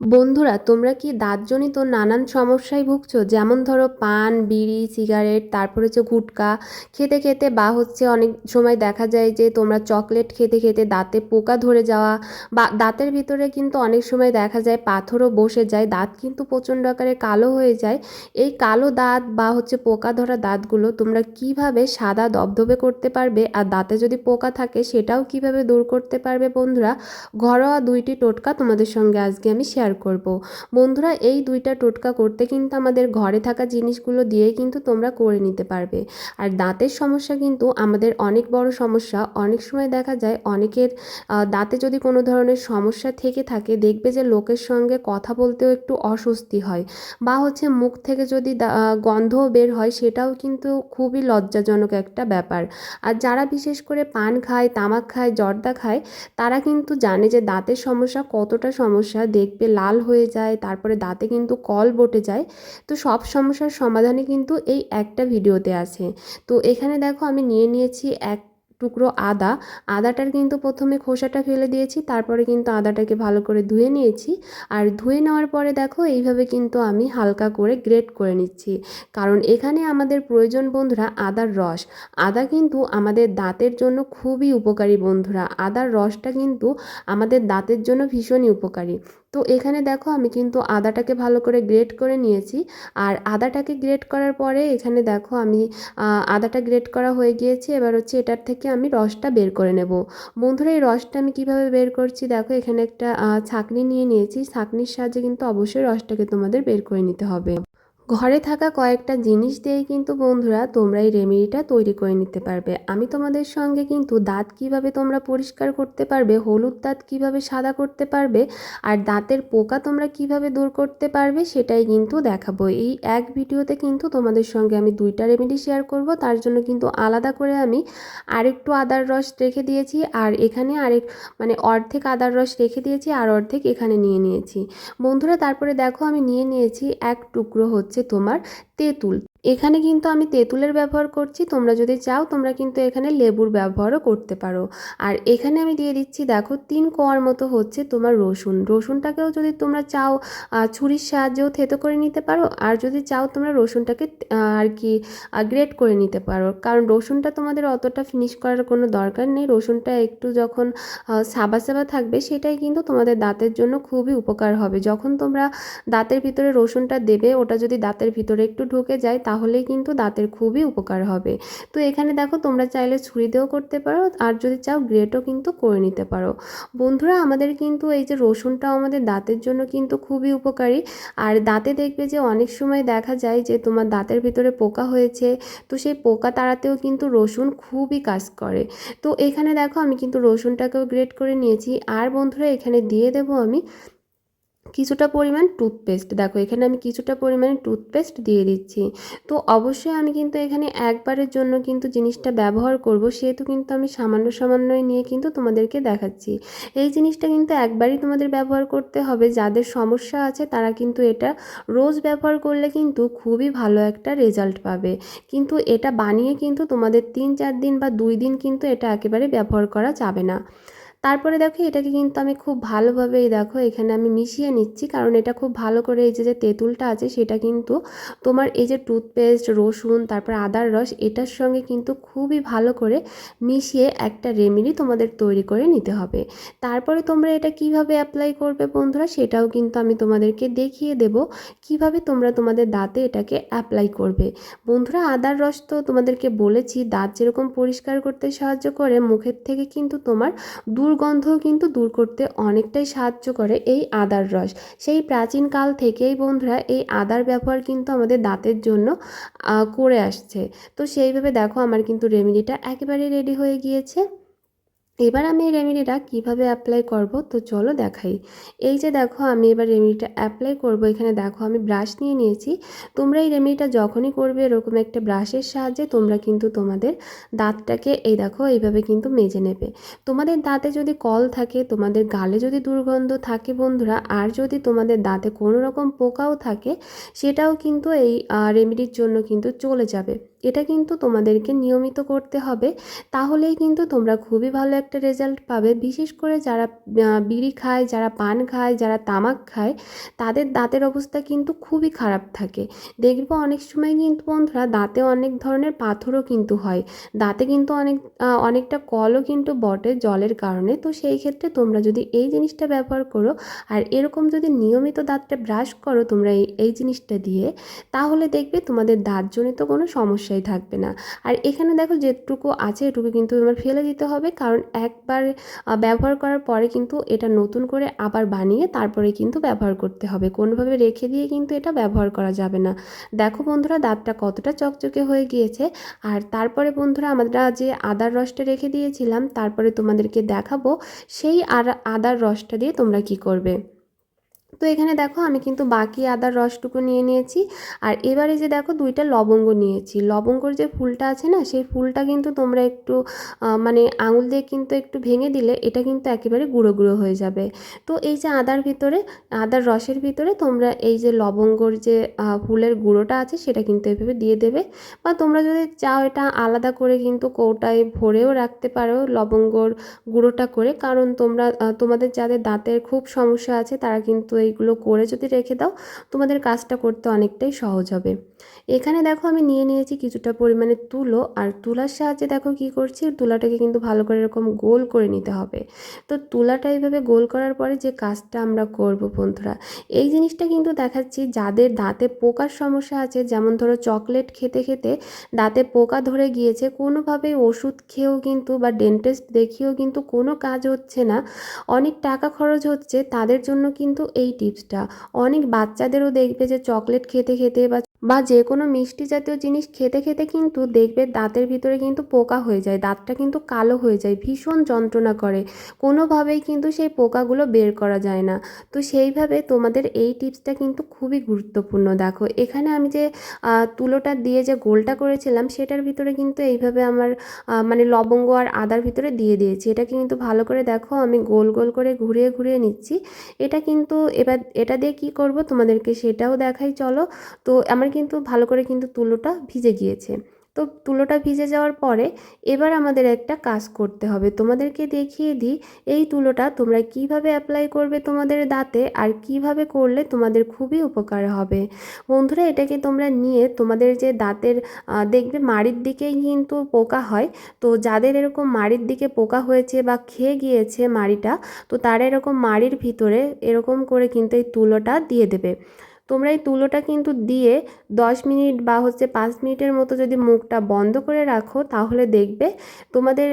বন্ধুরা, তোমরা কি দাঁতজনিত নানান সমস্যায় ভুগছো? যেমন ধরো পান, বিড়ি, সিগারেট, তারপর হচ্ছে গুটকা। খেতে খেতে বা হচ্ছে অনেক সময় দেখা যায় যে তোমরা চকলেট খেতে খেতে দাঁতে পোকা ধরে যাওয়া বা দাঁতের ভিতরে কিন্তু অনেক সময় দেখা যায় পাথরও বসে যায়, দাঁত কিন্তু প্রচণ্ড আকারে কালো হয়ে যায়। এই কালো দাঁত বা হচ্ছে পোকা ধরা দাঁতগুলো তোমরা কীভাবে সাদা দবদবে করতে পারবে? আর দাঁতে যদি পোকা থাকে, সেটাও কীভাবে দূর করতে পারবে বন্ধুরা? ঘরোয়া দুইটি টোটকা তোমাদের সঙ্গে আজকে আমি শেয়ার করব। বন্ধুরা, এই দুইটা টোটকা করতে কিন্তু আমাদের ঘরে থাকা জিনিসগুলো দিয়েই কিন্তু তোমরা করে নিতে পারবে। আর দাঁতের সমস্যা কিন্তু আমাদের অনেক বড় সমস্যা। অনেক সময় দেখা যায় অনেকের দাঁতে যদি কোনো ধরনের সমস্যা থেকে থাকে, দেখবে যে লোকের সঙ্গে কথা বলতেও একটু অস্বস্তি হয় বা হচ্ছে মুখ থেকে যদি গন্ধও বের হয়, সেটাও কিন্তু খুবই লজ্জাজনক একটা ব্যাপার। আর যারা বিশেষ করে পান খায়, তামাক খায়, জর্দা খায়, তারা কিন্তু জানে যে দাঁতের সমস্যা কতটা সমস্যা, দেখবে লাল হয়ে যায়, তারপরে দাঁতে কিন্তু কল বটে যায়। তো সব সমস্যার সমাধানে কিন্তু এই একটা ভিডিওতে আছে। তো এখানে দেখো আমি নিয়ে নিয়েছি এক টুকরো আদা। আদাটার কিন্তু প্রথমে খোসাটা ফেলে দিয়েছি, তারপরে কিন্তু আদাটাকে ভালো করে ধুয়ে নিয়েছি। আর ধুয়ে নেওয়ার পরে দেখো এইভাবে কিন্তু আমি হালকা করে গ্রেট করে নিচ্ছি। কারণ এখানে আমাদের প্রয়োজন বন্ধুরা আদার রস। আদা কিন্তু আমাদের দাঁতের জন্য খুবই উপকারী বন্ধুরা। আদার রসটা কিন্তু আমাদের দাঁতের জন্য ভীষণই উপকারী। তো এখানে দেখো আমি কিন্তু আদাটাকে ভালো করে গ্রেট করে নিয়েছি। আর আদাটাকে গ্রেট করার পরে এখানে দেখো আমি আদাটা গ্রেট করা হয়ে গিয়েছে। এবার হচ্ছে এটার থেকে আমি রসটা বের করে নেব। বন্ধুরা, এই রসটা আমি কীভাবে বের করছি? দেখো, এখানে একটা ছাঁকনি নিয়ে নিয়েছি। ছাঁকনির সাহায্যে কিন্তু অবশ্যই রসটাকে তোমাদের বের করে নিতে হবে। ঘরে থাকা কয়েকটা জিনিস দিয়েই কিন্তু বন্ধুরা তোমরা এই রেমেডিটা তৈরি করে নিতে পারবে। আমি তোমাদের সঙ্গে কিন্তু দাঁত কীভাবে তোমরা পরিষ্কার করতে পারবে, হলুদ দাঁত কীভাবে সাদা করতে পারবে, আর দাঁতের পোকা তোমরা কীভাবে দূর করতে পারবে সেটাই কিন্তু দেখাবো। এই এক ভিডিওতে কিন্তু তোমাদের সঙ্গে আমি দুইটা রেমেডি শেয়ার করব, তার জন্য কিন্তু আলাদা করে আমি আরেকটু আদার রস রেখে দিয়েছি, আর এখানে আরেক মানে অর্ধেক আদার রস রেখে দিয়েছি, আর অর্ধেক এখানে নিয়ে নিয়েছি। বন্ধুরা, তারপরে দেখো আমি নিয়ে নিয়েছি এক টুকরো হচ্ছে তোমার তেঁতুল। এখানে কিন্তু আমি তেঁতুলের ব্যবহার করছি, তোমরা যদি চাও তোমরা কিন্তু এখানে লেবুর ব্যবহারও করতে পারো। আর এখানে আমি দিয়ে দিচ্ছি, দেখো, তিন কোয়ার মতো হচ্ছে তোমার রসুন। রসুনটাকেও যদি তোমরা চাও ছুরির সাহায্যেও থেতো করে নিতে পারো, আর যদি চাও তোমরা রসুনটাকে আর কি গ্রেট করে নিতে পারো। কারণ রসুনটা তোমাদের অতটা ফিনিশ করার কোনো দরকার নেই। রসুনটা একটু যখন সাবা সাবা থাকবে, সেটাই কিন্তু তোমাদের দাঁতের জন্য খুবই উপকার হবে। যখন তোমরা দাঁতের ভিতরে রসুনটা দেবে, ওটা যদি দাঁতের ভিতরে একটু ঢুকে যায়, তাহলেই কিন্তু দাঁতের খুবই উপকার হবে। তো এখানে দেখো তোমরা চাইলে ছুরি দিয়েও করতে পারো, আর যদি চাও গ্রেটও কিন্তু করে নিতে পারো। বন্ধুরা, আমাদের কিন্তু এই যে রসুনটাও আমাদের দাঁতের জন্য কিন্তু খুবই উপকারী। আর দাঁতে দেখবে যে অনেক সময় দেখা যায় যে তোমার দাঁতের ভিতরে পোকা হয়েছে, তো সেই পোকা তাড়াতেও কিন্তু রসুন খুবই কাজ করে। তো এখানে দেখো আমি কিন্তু রসুনটাকেও গ্রেট করে নিয়েছি। আর বন্ধুরা, এখানে দিয়ে দেবো আমি কিছুটা পরিমাণ টুথপেস্ট দেখো, এখানে আমি কিছুটা পরিমাণে টুথপেস্ট দিয়ে দিচ্ছি। তো অবশ্যই আমি কিন্তু এখানে একবারের জন্য কিন্তু জিনিসটা ব্যবহার করব, সেহেতু কিন্তু আমি সামান্য সামান্যই নিয়ে কিন্তু তোমাদেরকে দেখাচ্ছি। এই জিনিসটা কিন্তু একবারই তোমাদের ব্যবহার করতে হবে। যাদের সমস্যা আছে, তারা কিন্তু এটা রোজ ব্যবহার করলে কিন্তু খুবই ভালো একটা রেজাল্ট পাবে। কিন্তু এটা বানিয়ে কিন্তু তোমাদের তিন চার দিন বা দুই দিন কিন্তু এটা একেবারে ব্যবহার করা যাবে না। তারপরে দেখো এটাকে কিন্তু আমি খুব ভালোভাবে এই দেখো, এখানে আমি মিশিয়ে নিচ্ছি। কারণ এটা খুব ভালো করে এই যে যে তেঁতুলটা আছে সেটা কিন্তু তোমার এই যে টুথপেস্ট, রসুন, তারপর আদার রস, এটার সঙ্গে কিন্তু খুবই ভালো করে মিশিয়ে একটা রেমেডি তোমাদের তৈরি করে নিতে হবে। তারপরে তোমরা এটা কীভাবে অ্যাপ্লাই করবে বন্ধুরা, সেটাও কিন্তু আমি তোমাদেরকে দেখিয়ে দেব, কীভাবে তোমরা তোমাদের দাঁতে এটাকে অ্যাপ্লাই করবে। বন্ধুরা, আদার রস তো তোমাদেরকে বলেছি, দাঁত যেরকম পরিষ্কার করতে সাহায্য করে, মুখের থেকে কিন্তু তোমার দুর্গন্ধও কিন্তু দূর করতে অনেকটাই সাহায্য করে এই আদার রস। সেই প্রাচীনকাল থেকেই বন্ধুরা এই আদার ব্যবহার কিন্তু আমাদের দাঁতের জন্য করে আসছে। তো সেইভাবে দেখো আমার কিন্তু রেমেডিটা একেবারে রেডি হয়ে গিয়েছে। এবার আমি এই রেমেডিটা কীভাবে অ্যাপ্লাই করব? তো চলো দেখাই। এই যে দেখো, আমি এবার রেমেডিটা অ্যাপ্লাই করব। এখানে দেখো, আমি ব্রাশ নিয়ে নিয়েছি। তোমরা এই রেমেডিটা যখনই করবে এরকম একটা ব্রাশের সাহায্যে, তোমরা কিন্তু তোমাদের দাঁতটাকে এই দেখো, এইভাবে কিন্তু মেজে নেবে। তোমাদের দাঁতে যদি কল থাকে, তোমাদের গালে যদি দুর্গন্ধ থাকে বন্ধুরা, আর যদি তোমাদের দাঁতে কোনো রকম পোকাও থাকে, সেটাও কিন্তু এই রেমেডির জন্য কিন্তু চলে যাবে। এটা কিন্তু তোমাদেরকে নিয়মিত করতে হবে। তাহলেই কিন্তু তোমরা খুবই ভালো একটা রেজাল্ট পাবে। বিশেষ করে যারা বিড়ি খায়, যারা পান খায়, যারা তামাক খায়, তাদের দাঁতের অবস্থা কিন্তু খুবই খারাপ থাকে। দেখবে অনেক সময় কিন্তু বন্ধুরা দাঁতে অনেক ধরনের পাথরও কিন্তু হয়। দাঁতে কিন্তু অনেক অনেকটা কলও কিন্তু বটে জলের কারণে। তো সেই ক্ষেত্রে তোমরা যদি এই জিনিসটা ব্যবহার করো, আর এরকম যদি নিয়মিত দাঁতটা ব্রাশ করো তোমরা এই জিনিসটা দিয়ে, তাহলে দেখবে তোমাদের দাঁতজনিত কোনো সমস্যাই থাকবে না। আর এখানে দেখো যেটুকু আছে এটুকু কিন্তু তোমার ফেলে দিতে হবে। কারণ একবার ব্যবহার করার পরে কিন্তু এটা নতুন করে আবার বানিয়ে তারপরে কিন্তু ব্যবহার করতে হবে। কোনোভাবে রেখে দিয়ে কিন্তু এটা ব্যবহার করা যাবে না। দেখো বন্ধুরা দাঁতটা কতটা চকচকে হয়ে গিয়েছে। আর তারপরে বন্ধুরা আমরা যে আদার রসটা রেখে দিয়েছিলাম, তারপরে তোমাদেরকে দেখাবো সেই আর, আদার রসটা দিয়ে তোমরা কি করবে। তো এখানে দেখো আমি কিন্তু বাকি আদার রসটুকু নিয়ে নিয়েছি। আর এবারে যে দেখো দুইটা লবঙ্গ নিয়েছি। লবঙ্গর যে ফুলটা আছে না, সেই ফুলটা কিন্তু তোমরা একটু মানে আঙুল দিয়ে কিন্তু একটু ভেঙে দিলে এটা কিন্তু একেবারে গুঁড়ো গুঁড়ো হয়ে যাবে। তো এই যে আদার ভিতরে, আদার রসের ভিতরে তোমরা এই যে লবঙ্গর যে ফুলের গুঁড়োটা আছে সেটা কিন্তু এভাবে দিয়ে দেবে। বা তোমরা যদি চাও এটা আলাদা করে কিন্তু কৌটায় ভরেও রাখতে পারো লবঙ্গর গুঁড়োটা করে। কারণ তোমরা তোমাদের যাদের দাঁতের খুব সমস্যা আছে তারা কিন্তু এইগুলো করে যদি রেখে দাও, তোমাদের কাজটা করতে অনেকটাই সহজ হবে। এখানে দেখো আমি নিয়ে নিয়েছি কিছুটা পরিমাণে তুলো, আর তুলার সাহায্যে দেখো কি করছি, তুলাটাকে কিন্তু ভালো করে এরকম গোল করে নিতে হবে। তো তুলাটা এইভাবে গোল করার পরে যে কাজটা আমরা করব বন্ধুরা, এই জিনিসটা কিন্তু দেখাচ্ছি যাদের দাঁতে পোকার সমস্যা আছে, যেমন ধরো চকলেট খেতে খেতে দাঁতে পোকা ধরে গিয়েছে কোনোভাবে ওষুধ খেয়েও কিন্তু বা ডেন্টিস্ট দেখিয়েও কিন্তু কোনো কাজ হচ্ছে না। অনেক টাকা খরচ হচ্ছে, তাদের জন্য কিন্তু এই টিপসটা। অনেক বাচ্চাদেরও দেখবে যে চকলেট খেতে খেতে বা বা যে কোনো মিষ্টি জাতীয় জিনিস খেতে খেতে কিন্তু দেখবে দাঁতের ভিতরে কিন্তু পোকা হয়ে যায়, দাঁতটা কিন্তু কালো হয়ে যায়, ভীষণ যন্ত্রণা করে। কোনোভাবেই কিন্তু সেই পোকাগুলো বের করা যায় না। তো সেইভাবে তোমাদের এই টিপসটা কিন্তু খুবই গুরুত্বপূর্ণ। দেখো, এখানে আমি যে তুলোটা দিয়ে যে গোলটা করেছিলাম, সেটার ভিতরে কিন্তু এইভাবে আমার মানে লবঙ্গ আর আদার ভিতরে দিয়ে দিয়েছি। এটাকে কিন্তু ভালো করে দেখো, আমি গোল গোল করে ঘুরিয়ে ঘুরিয়ে নিচ্ছি। এটা কিন্তু এবার, এটা দিয়ে কি করব তোমাদেরকে সেটাও দেখাই, চলো। তো আমার কিন্তু ভালো করে কিন্তু তুলোটা ভিজে গিয়েছে। তো তুলোটা ভিজে যাওয়ার পরে এবার আমাদের একটা কাজ করতে হবে। তোমাদেরকে দেখিয়ে দিই, এই তুলোটা তোমরা কীভাবে অ্যাপ্লাই করবে তোমাদের দাঁতে আর কীভাবে করলে তোমাদের খুবই উপকার হবে। বন্ধুরা, এটাকে তোমরা নিয়ে তোমাদের যে দাঁতের দেখবে মাড়ির দিকেই কিন্তু পোকা হয়। তো যাদের এরকম মাড়ির দিকে পোকা হয়েছে বা খেয়ে গিয়েছে মাড়িটা, তো তারা এরকম মাড়ির ভিতরে এরকম করে কিন্তু এই তুলোটা দিয়ে দেবে। তোমরা এই তুলোটা কিন্তু দিয়ে দশ মিনিট বা হচ্ছে পাঁচ মিনিটের মতো যদি মুখটা বন্ধ করে রাখো, তাহলে দেখবে তোমাদের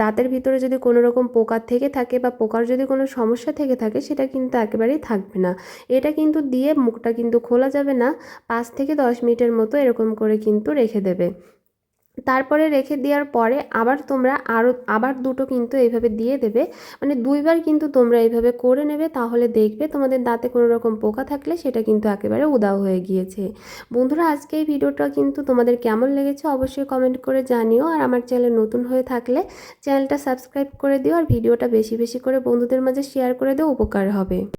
দাঁতের ভিতরে যদি কোনো রকম পোকা থেকে থাকে বা পোকার যদি কোনো সমস্যা থেকে থাকে, সেটা কিন্তু একেবারেই থাকবে না। এটা কিন্তু দিয়ে মুখটা কিন্তু খোলা যাবে না, পাঁচ থেকে দশ মিনিটের মতো এরকম করে কিন্তু রেখে দেবে। তারপরে রেখে দেওয়ার পরে আবার তোমরা আরও আবার দুটো কিন্তু এইভাবে দিয়ে দেবে। মানে দুইবার কিন্তু তোমরা এইভাবে করে নেবে, তাহলে দেখবে তোমাদের দাঁতে কোনো রকম পোকা থাকলে সেটা কিন্তু একেবারে উদাও হয়ে গিয়েছে। বন্ধুরা, আজকে এই ভিডিওটা কিন্তু তোমাদের কেমন লেগেছে অবশ্যই কমেন্ট করে জানিও। আর আমার চ্যানেল নতুন হয়ে থাকলে চ্যানেলটা সাবস্ক্রাইব করে দিও। আর ভিডিওটা বেশি বেশি করে বন্ধুদের মাঝে শেয়ার করে দিও, উপকার হবে।